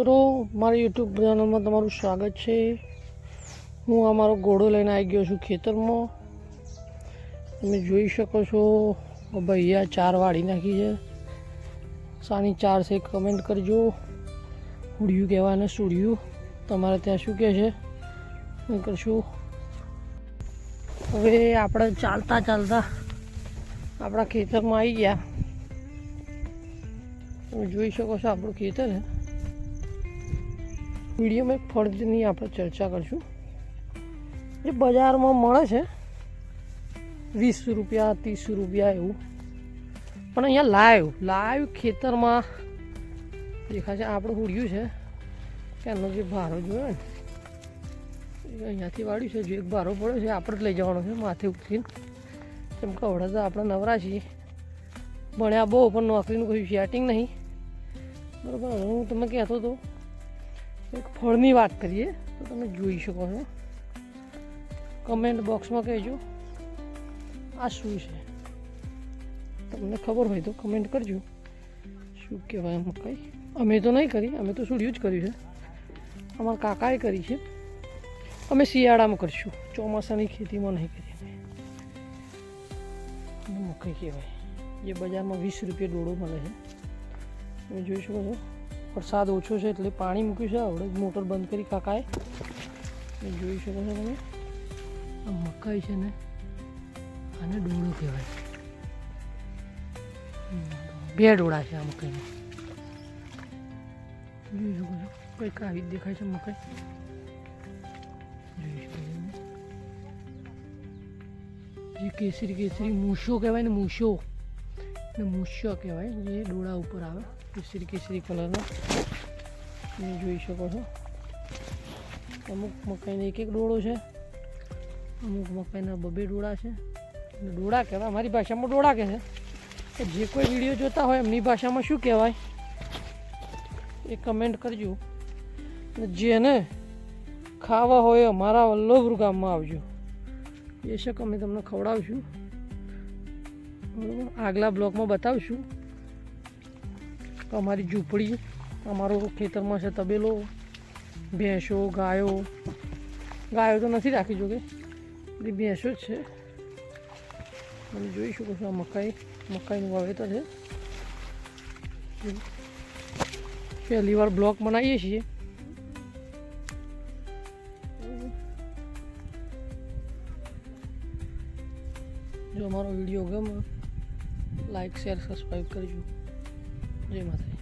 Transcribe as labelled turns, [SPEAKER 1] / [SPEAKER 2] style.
[SPEAKER 1] મિત્રો, મારા યુટ્યુબ ચેનલમાં તમારું સ્વાગત છે. હું આ મારો ઘોડો લઈને આવી ગયો છું ખેતરમાં. તમે જોઈ શકો છો ભૈયા ચાર વાળી નાખી છે. સાની ચાર છે કમેન્ટ કરજો. ઉડિયું કહેવાય ને સુડિયું. તમારે ત્યાં શું કહે છે? હું કરશું. હવે આપણે ચાલતા ચાલતા આપણા ખેતરમાં આવી ગયા. તમે જોઈ શકો છો આપણું ખેતર છે વિડીયોમાં ફળની આપણે ચર્ચા કરીશું. જે બજારમાં મળે છે, વીસ રૂપિયા, ત્રીસ રૂપિયા એવું. પણ અહીંયા લાઈવ લાઈવ ખેતરમાં દેખાય છે આપણું હુડિયું છે. એનો જે ભારો જોયો ને અહીંયાથી વાળ્યું છે, જે એક ભારો પડ્યો છે, આપણે જ લઈ જવાનો છે, માથે ઉઠીને કેમ કે હવડે તો આપણે નવરા છીએ. ભણ્યા બહુ, પણ નોકરીનું કોઈ સેટિંગ નહીં. બરાબર, હું તમને કહેતો હતો એક ફળની વાત કરીએ, તો તમે જોઈ શકો છો. કમેન્ટ બોક્સમાં કહેજો, આ શું છે? તમને ખબર હોય તો કમેન્ટ કરજો. શું કહેવાય મકાઈ અમે તો નહીં કરી, અમે તો સુડ્યું જ કર્યું છે. અમારા કાકાએ કરી છે. અમે શિયાળામાં કરીશું, ચોમાસાની ખેતીમાં નહીં કરી મકાઈ કહેવાય? જે બજારમાં વીસ રૂપિયા ડોળો મળે છે. તમે જોઈ શકો છો. વરસાદ ઓછો છે એટલે પાણી મૂક્યું છે. આવડે મોટર બંધ કરી કાકાએ જોઈ શકો છો તમે. આ મકાઈ છે ને, આને ડોળો કહેવાય. બે ડોળા છે આ મકાઈને. જોઈ શકો છો. કંઈક આવી જ દેખાય છે મકાઈ. જોઈ શકો છો જે કેસરી કેસરી મૂછો કહેવાય ને, મૂછો. ને મૂછો કહેવાય, જે ડોળા ઉપર આવે, કેસરી કેસરી કલરનો. તમે જોઈ શકો છો. અમુક મકાઈનો એક એક ડોળો છે. અમુક મકાઈના બબે ડોળા છે. ડોળા કહેવાય, મારી ભાષામાં ડોળા કહે છે. જે કોઈ વીડિયો જોતા હોય, એમની ભાષામાં શું કહેવાય? એ કમેન્ટ કરજો. જેને ખાવા હોય, અમારા વલ્લભપુર ગામમાં આવજો. એ શક અમે તમને ખવડાવશું. આગલા બ્લોકમાં બતાવશું અમારી ઝૂંપડી, અમારો ખેતરમાં છે તબેલો, ભેંસો, ગાયો. ગાયો તો નથી રાખી જોકે બધી ભેંસો જ છે. તમે જોઈ શકો છો આ મકાઈ, મકાઈનું વાવેતર છે. પહેલી વાર બ્લોક બનાવીએ છીએ. જો અમારો વીડિયો ગમે લાઈક શેર સબસ્ક્રાઈબ કરજો. જય માતા